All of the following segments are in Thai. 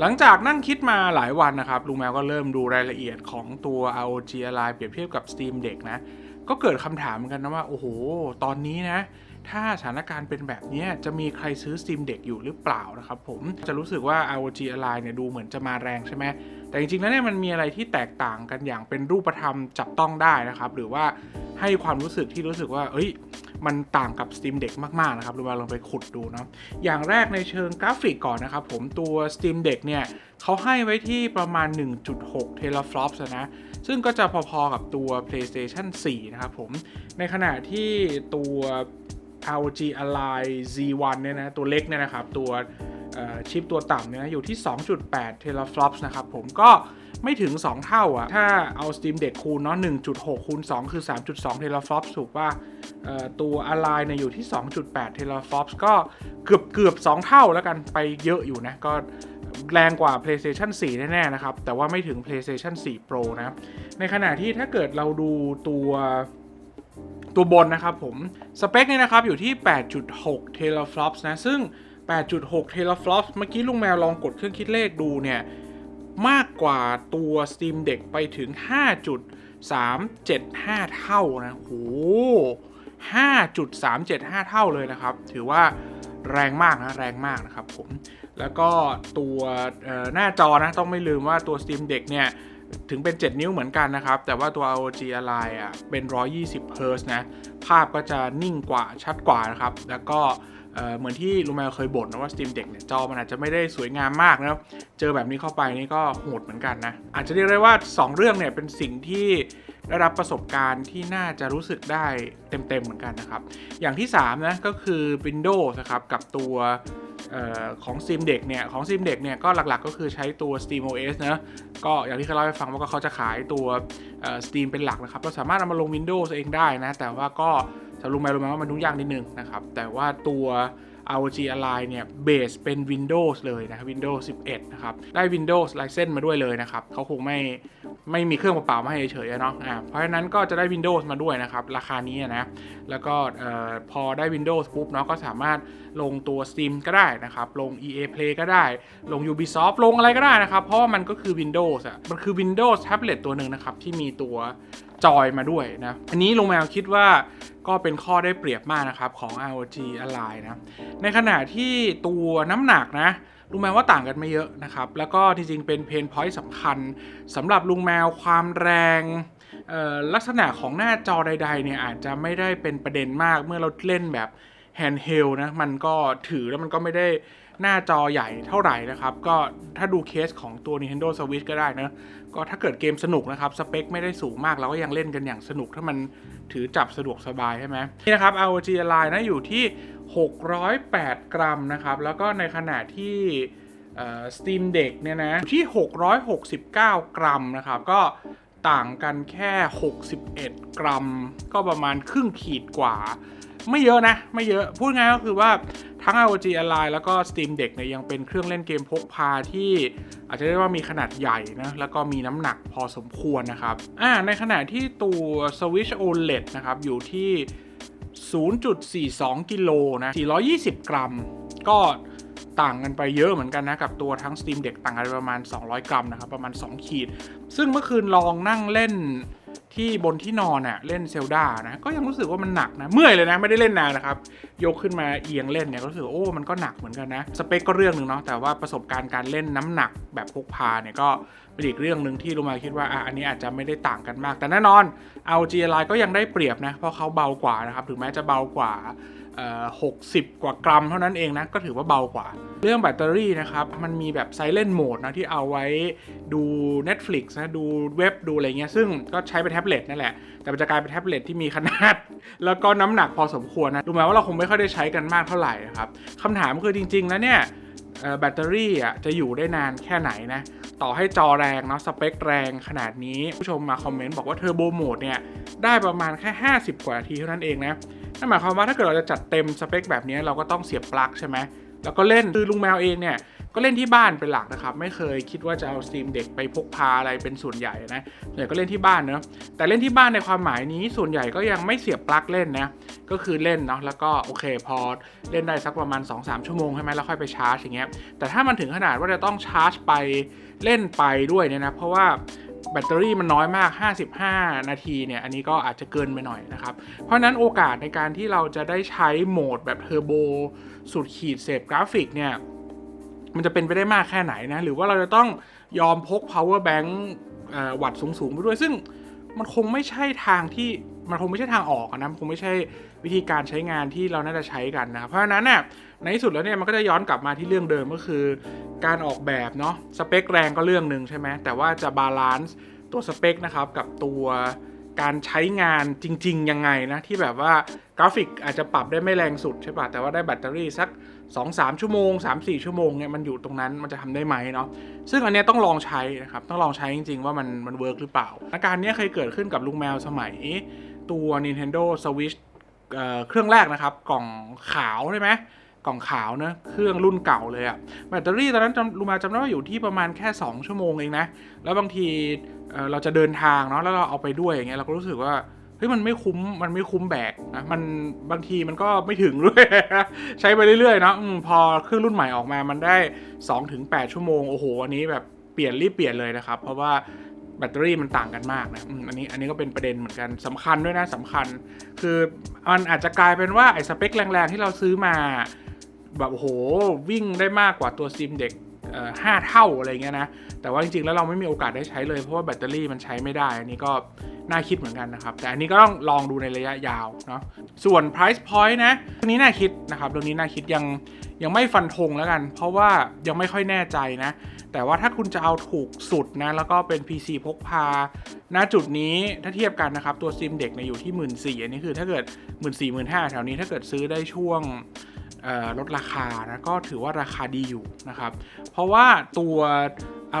หลังจากนั่งคิดมาหลายวันนะครับ ลุงแมวก็เริ่มดูรายละเอียดของตัว ROG Ally เปรียบเทียบกับ Steam Deck นะ ก็เกิดคำถามกันนะว่า โอ้โห ตอนนี้นะ ถ้าสถานการณ์เป็นแบบนี้จะมีใครซื้อ Steam Deck อยู่หรือเปล่านะครับผม จะรู้สึกว่า ROG Ally เนี่ยดูเหมือนจะมาแรงใช่ไหม แต่จริงๆ แล้วเนี่ยมันมีอะไรที่แตกต่างกันอย่างเป็นรูปธรรมจับต้องได้นะครับ หรือว่าให้ความรู้สึกที่รู้สึกว่า เอ้ย มันต่างกับ Steam Deck มากๆนะครับเราลองไปขุดดูเนาะอย่างแรกในเชิงกราฟิกก่อนนะครับผมตัว Steam Deck เนี่ยเขาให้ไว้ที่ประมาณ 1.6 teraflops อะนะซึ่งก็จะพอๆกับตัว PlayStation 4 นะครับผม ในขณะที่ตัว ROG Ally Z1 เนี่ยนะตัวเล็กเนี่ยนะครับตัวชิปตัวต่ำเนี่ยอยู่ที่ 2.8 teraflops นะครับผมก็ไม่ถึง 2 เท่าอะถ้าเอา Steam Deck คูณเนาะ1.6 คูณ 2 คือ 3.2 teraflops ถูกป่ะ เอ่อตัว Ally เนี่ยอยู่ที่ 2.8 teraflops ก็เกือบเกือบ 2 เท่าแล้วกันไปเยอะอยู่นะ ก็แรงกว่า PlayStation 4 แน่ ๆ นะครับ แต่ว่าไม่ถึง PlayStation 4 Pro นะ ในขณะที่ถ้าเกิดเราดูตัวตัวบนนะครับผม สเปคเนี่ยนะครับอยู่ที่ 8.6 teraflops นะ ซึ่ง 8.6 teraflops เมื่อกี้ลุงแมวลองกดเครื่องคิดเลขดูเนี่ย มากกว่าตัว Steam Deck ไปถึง 5.375 เท่านะโห 5.375 เท่าเลยนะครับ ถือว่าแรงมากนะ แรงมากนะครับผม แล้วก็ตัวหน้าจอนะ ต้องไม่ลืมว่าตัว Steam Deck เนี่ย ถึงเป็น 7 นิ้วเหมือนกันนะครับ แต่ว่าตัว ROG Ally อะเป็น 120 Hz นะ ภาพก็จะนิ่งกว่าชัดกว่านะครับ แล้วก็ เเหมือนที่ลุงแมวเคยบ่นนะว่า Steam Deck เนี่ยจอมันอาจจะไม่ได้สวยงามมากนะครับ เจอแบบนี้เข้าไปนี่ก็โหดเหมือนกันนะ อาจจะเรียกได้ว่า 2 เรื่องเนี่ยเป็นสิ่งที่ได้รับประสบการณ์ที่น่าจะรู้สึกได้เต็มๆเหมือนกันนะครับ อย่างที่3นะก็คือ Windows นะครับกับตัวออของ Steam Deck เนี่ยของ Steam Deck เนี่ยก็หลักๆก็คือใช้ตัว SteamOS นะก็อย่างที่เคยเล่าให้ฟังว่าก็เขาจะขายตัว Steam เป็นหลักนะครับ เราสามารถเอามาลง Windows เองได้นะ แต่ว่าก็ สำหรับลุงมรู้ไหมว่ามันยุ่งยากนิดนึงนะครับ แต่ว่าตัว ROG Ally เนี่ยเบสเป็น Windows เลยนะ Windows 11 นะครับ ได้ Windows License มาด้วยเลยนะครับเขาคงไม่ไม่มีเครื่องเปล่าๆมาให้เฉยๆอะเนาะอ่าเพราะฉะนั้นก็จะได้ Windows มาด้วยนะครับ ราคานี้นะแล้วก็พอได้ Windows ปุ๊บเนาะก็สามารถลงตัว Steam ก็ได้นะครับ ลง EA Play ก็ได้ ลง Ubisoft ลงอะไรก็ได้นะครับ เพราะว่ามันก็คือ Windows อะมันคือ Windows Tablet ตัวหนึ่งนะครับ ที่มีตัวจอยมาด้วยนะ อันนี้ลงแมวคิดว่า ก็เป็นข้อได้เปรียบมากนะครับของ ROG Ally นะ ในขณะที่ตัวน้ำหนักนะลุงแมวว่าต่างกันไม่เยอะนะครับ แล้วก็จริงๆเป็นเพนพอยต์สำคัญสำหรับลุงแมวความแรงลักษณะของหน้าจอใด ๆ เนี่ยอาจจะไม่ได้เป็นประเด็นมากเมื่อเราเล่นแบบแฮนด์เฮลนะ มันก็ถือแล้วมันก็ไม่ได้ หน้าจอใหญ่เท่าไหร่นะครับ ก็ถ้าดูเคสของตัว Nintendo Switch ก็ได้นะ ก็ถ้าเกิดเกมสนุกนะครับ สเปคไม่ได้สูงมากเราก็ยังเล่นกันอย่างสนุกถ้ามันถือจับสะดวกสบายใช่ไหมนี่นะครับ ROG Ally นะอยู่ที่ 608 กรัมนะครับ แล้วก็ในขณะที่ Steam Deck เนี่ยนะอยู่ที่ 669 กรัมนะครับ ก็ ต่างกันแค่ 61 กรัม ก็ประมาณครึ่งขีดกว่า ไม่เยอะนะ ไม่เยอะ พูดง่ายก็คือว่าทั้ง ROG Ally แล้วก็ Steam Deck เนี่ยยังเป็นเครื่องเล่นเกมพกพาที่อาจจะเรียกว่ามีขนาดใหญ่นะ แล้วก็มีน้ำหนักพอสมควรนะครับอ่าในขณะที่ตัว Switch OLED นะครับ อยู่ที่ 0.42 กิโลนะ 420 กรัม ก็ ต่างกันไปเยอะเหมือนกันนะกับตัวทั้ง Steam Deck ต่างกันประมาณ 200 กรัมนะครับ ประมาณ 2 ขีด ซึ่งเมื่อคืนลองนั่งเล่นที่บนที่นอนอะเล่นเซลดานะก็ยังรู้สึกว่ามันหนักนะ เมื่อยเลยนะ ไม่ได้เล่นนานนะครับ ยกขึ้นมาเอียงเล่นเนี่ยก็รู้สึกโอ้มันก็หนักเหมือนกันนะ สเปคก็เรื่องหนึ่งเนาะแต่ว่าประสบการณ์การเล่นน้ำหนักแบบพกพาเนี่ยก็เป็นอีกเรื่องหนึ่งที่ลุงมาคิดว่าอะอันนี้อาจจะไม่ได้ต่างกันมาก แต่แน่นอน LG Ally ก็ยังได้เปรียบนะเพราะเขาเบากว่านะครับถึงแม้จะเบากว่า เอ่อ60กว่ากรัมเท่านั้นเองนะ ก็ถือว่าเบากว่า เรื่องแบตเตอรี่นะครับ มันมีแบบ Silent Mode นะ ที่เอาไว้ดู Netflix นะ ดูเว็บดูอะไรเงี้ย ซึ่งก็ใช้เป็นแท็บเล็ตนั่นแหละ แต่มันจะกลายเป็นแท็บเล็ตที่มีขนาด แล้วก็น้ำหนักพอสมควรนะดูไหมว่าเราคงไม่ค่อยได้ใช้กันมากเท่าไหร่นะครับคำถามคือจริง ๆ แล้วเนี่ยแบตเตอรี่อะจะอยู่ได้นานแค่ไหนนะ ต่อให้จอแรงเนาะสเปคแรงขนาดนี้ ผู้ชมมาคอมเมนต์บอกว่าเทอร์โบโหมดเนี่ย ได้ประมาณแค่ 50 กว่านาทีเท่านั้นเองนะ นั่นหมายความว่าถ้าเกิดเราจะจัดเต็มสเปคแบบนี้เราก็ต้องเสียบปลั๊กใช่ไหมแล้วก็เล่นคือลุงแมวเองเนี่ยก็เล่นที่บ้านเป็นหลักนะครับ ไม่เคยคิดว่าจะเอา Steam Deck ไปพกพาอะไรเป็นส่วนใหญ่นะส่วนใหญ่ก็เล่นที่บ้านเนอะแต่เล่นที่บ้านในความหมายนี้ส่วนใหญ่ก็ยังไม่เสียบปลั๊กเล่นนะก็คือเล่นเนาะแล้วก็โอเคพอเล่นได้สักประมาณ 2-3 ชั่วโมงใช่ไหมแล้วค่อยไปชาร์จอย่างเงี้ยแต่ถ้ามันถึงขนาดว่าจะต้องชาร์จไปเล่นไปด้วยเนี่ยนะเพราะว่า แบตเตอรี่มันน้อยมาก 55 นาทีเนี่ย อันนี้ก็อาจจะเกินไปหน่อยนะครับ เพราะนั้นโอกาสในการที่เราจะได้ใช้โหมดแบบเทอร์โบสุดขีดเสพกราฟิกเนี่ย มันจะเป็นไปได้มากแค่ไหนนะ หรือว่าเราจะต้องยอมพก power bank วัตต์สูงๆไปด้วย ซึ่งมันคงไม่ใช่ทางที่ มันคงไม่ใช่ทางออกนะมันคงไม่ใช่วิธีการใช้งานที่เราน่าจะใช้กันนะครับเพราะฉะนั้นเนี่ยในที่สุดแล้วเนี่ยมันก็จะย้อนกลับมาที่เรื่องเดิมก็คือ การออกแบบเนาะสเปคแรงก็เรื่องหนึ่งใช่ไหมแต่ว่าจะบาลานซ์ตัวสเปคนะครับกับตัวการใช้งานจริง ๆ ยังไงนะ ที่แบบว่ากราฟิกอาจจะปรับได้ไม่แรงสุดใช่ป่ะแต่ว่าได้แบตเตอรี่สัก 2-3 ชั่วโมง 3-4 ชั่วโมงเนี่ยมันอยู่ตรงนั้นมันจะทำได้ไหมเนาะซึ่งอันเนี้ยต้องลองใช้นะครับ ต้องลองใช้จริง ๆ ว่ามันมันเวิร์กหรือเปล่าอาการเนี้ยเคยเกิดขึ้นกับลุงแมวสมัย ตัว Nintendo Switch เเครื่องแรกนะครับ กล่องขาวใช่ไหมกล่องขาวเนอะเครื่องรุ่นเก่าเลยอะแบตเตอรี่ตอนนั้นจำลุงแมวจำได้ว่าอยู่ที่ประมาณแค่ 2 ชั่วโมงเองนะ แล้วบางทีเเราจะเดินทางเนาะแล้วเราเอาไปด้วยอย่างเงี้ยเราก็รู้สึกว่าเฮ้ยมันไม่คุ้มมันไม่คุ้มแบกนะมันบางทีมันก็ไม่ถึงด้วย ใช้ไปเรื่อยๆเนาะอพอเครื่องรุ่นใหม่ออกมามันได้ 2-8 ชั่วโมงโอ้โหอันนี้แบบเปลี่ยนรีบเปลี่ยนเลยนะครับ เพราะว่า แบตเตอรี่มันต่างกันมากนะอันนี้อันนี้ก็เป็นประเด็นเหมือนกันสำคัญด้วยนะสำคัญ คือมันอาจจะกลายเป็นว่าไอ้สเปคแรงๆที่เราซื้อมาแบบโอ้โหวิ่งได้มากกว่าตัวซิมเด็ก ห้าเท่าอะไรเงี้ยนะ แต่ว่าจริงๆ แล้วเราไม่มีโอกาสได้ใช้เลยเพราะว่าแบตเตอรี่มันใช้ไม่ได้ อันนี้ก็น่าคิดเหมือนกันนะครับ แต่อันนี้ก็ต้องลองดูในระยะยาวเนาะ ส่วน price point นะเรื่องนี้น่าคิดนะครับเรื่องนี้น่าคิดยังยังไม่ฟันธงแล้วกัน เพราะว่ายังไม่ค่อยแน่ใจนะ แต่ว่าถ้าคุณจะเอาถูกสุดนะ แล้วก็เป็น PC พกพา ณ จุดนี้ถ้าเทียบกันนะครับ ตัวซิมเด็กเนี่ยอยู่ที่ 1 4ื่นอันนี้คือถ้าเกิด 1 4ื่นสี่หมื่นห้าแถวนี้ถ้าเกิดซื้อได้ช่วง ลดราคานะก็ถือว่าราคาดีอยู่นะครับ เพราะว่าตัว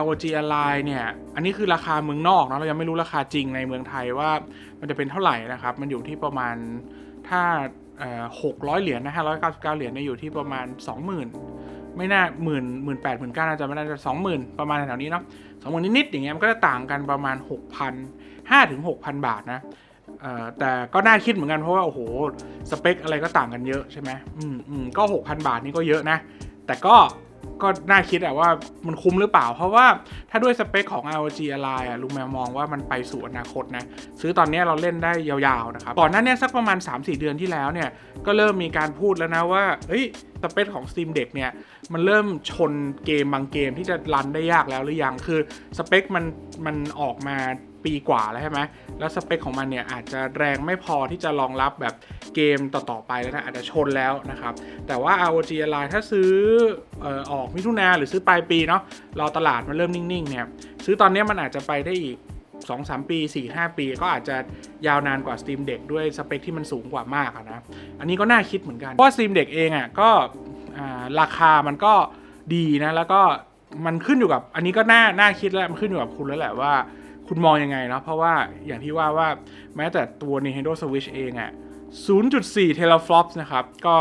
ROG Ally เนี่ย อันนี้คือราคาเมืองนอกเนาะเรายังไม่รู้ราคาจริงในเมืองไทยว่ามันจะเป็นเท่าไหร่นะครับ มันอยู่ที่ประมาณถ้าหกร้อยเหรียญนะฮะร้อยเก้าสิบเก้าเหรียญเนี่ยอยู่ที่ประมาณสองหมื่นไม่น่าหมื่นหมื่นแปดหมื่นเก้าน่าจะไม่น่าจะสองหมื่นประมาณแถวนี้เนาะสองหมื่นนิดๆอย่างเงี้ยมันก็จะต่างกันประมาณหกพันห้าถึงหกพันบาทนะ แต่ก็น่าคิดเหมือนกันเพราะว่าโอ้โหสเปคอะไรก็ต่างกันเยอะใช่ไหมอืมอืมก็ 6,000 บาทนี่ก็เยอะนะ แต่ก็ก็น่าคิดอะว่ามันคุ้มหรือเปล่า เพราะว่าถ้าด้วยสเปคของ ROG Ally อะลุงแมวมองว่ามันไปสู่อนาคตนะ ซื้อตอนนี้เราเล่นได้ยาวๆนะครับ ก่อนหน้านี้สักประมาณ 3-4 เดือนที่แล้วเนี่ย ก็เริ่มมีการพูดแล้วนะว่าเฮ้ยสเปคของ Steam Deck เนี่ย มันเริ่มชนเกมบางเกมที่จะรันได้ยากแล้วหรือยังคือสเปคมันมันออกมาปีกว่าแล้วใช่ไหม แล้วสเปคของมันเนี่ยอาจจะแรงไม่พอที่จะรองรับแบบเกมต่อๆไปแล้วนะอาจจะชนแล้วนะครับ แต่ว่า ROG Ally ถ้าซื้อออออกมิถุนาหรือซื้อปลายปีเนาะรอตลาดมันเริ่มนิ่งๆเนี่ยซื้อตอนนี้มันอาจจะไปได้อีก 2-3 ปี 4-5 ปี ก็อาจจะยาวนานกว่า Steam Deck ด้วยสเปคที่มันสูงกว่ามากนะอันนี้ก็น่าคิดเหมือนกันเพราะว่า Steam Deck เองอะก็ราคามันก็ดีนะแล้วก็มันขึ้นอยู่กับอันนี้ก็น่าน่าคิดแล้วมันขึ้นอยู่กับคุณแล้วแหละว่า คุณมองยังไงเนาะเพราะว่าอย่างที่ว่าว่าแม้แต่ตัว Nintendo Switch เองอะ0.4 teraflops นะครับ ก็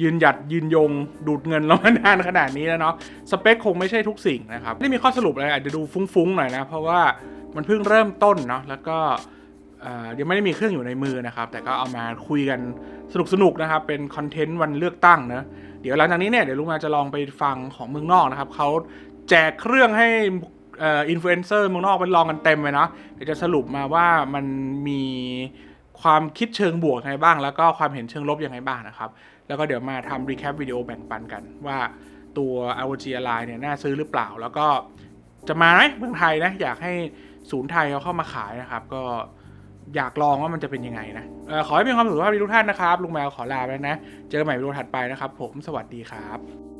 ยืนหยัดยืนยงดูดเงินเรามานานขนาดนี้แล้วเนาะสเปคคงไม่ใช่ทุกสิ่งนะครับไม่ได้มีข้อสรุปอะไรอาจจะดูฟุ้งๆหน่อยนะ เพราะว่ามันเพิ่งเริ่มต้นเนาะแล้วก็ยังไม่ได้มีเครื่องอยู่ในมือนะครับ แต่ก็เอามาคุยกันสนุกๆนะครับ เป็นคอนเทนต์วันเลือกตั้งเนะเดี๋ยวหลังจากนี้เนี่ยเดี๋ยวลุงมาจะลองไปฟังของเมืองนอกนะครับเขาแจกเครื่องให้ อินฟลูเอนเซอร์เมืองนอกไปลองกันเต็มเลยเนาะเดี๋ยวจะสรุปมาว่ามันมีความคิดเชิงบวกยังไงบ้าง แล้วก็ความเห็นเชิงลบยังไงบ้างนะครับ แล้วก็เดี๋ยวมาทำรีแคปวิดีโอแบ่งปันกัน ว่าตัว ROG Ally เนี่ยน่าซื้อหรือเปล่า แล้วก็จะมาไหมเมืองไทยนะอยากให้ศูนย์ไทยเขาเข้ามาขายนะครับ ก็อยากลองว่ามันจะเป็นยังไงนะออขอให้มีความสุขภาพดีทุกท่านนะครับ ลุงแมวขอลาไปนะ เจอกันใหม่วิดีโอถัดไปนะครับ ผมสวัสดีครับ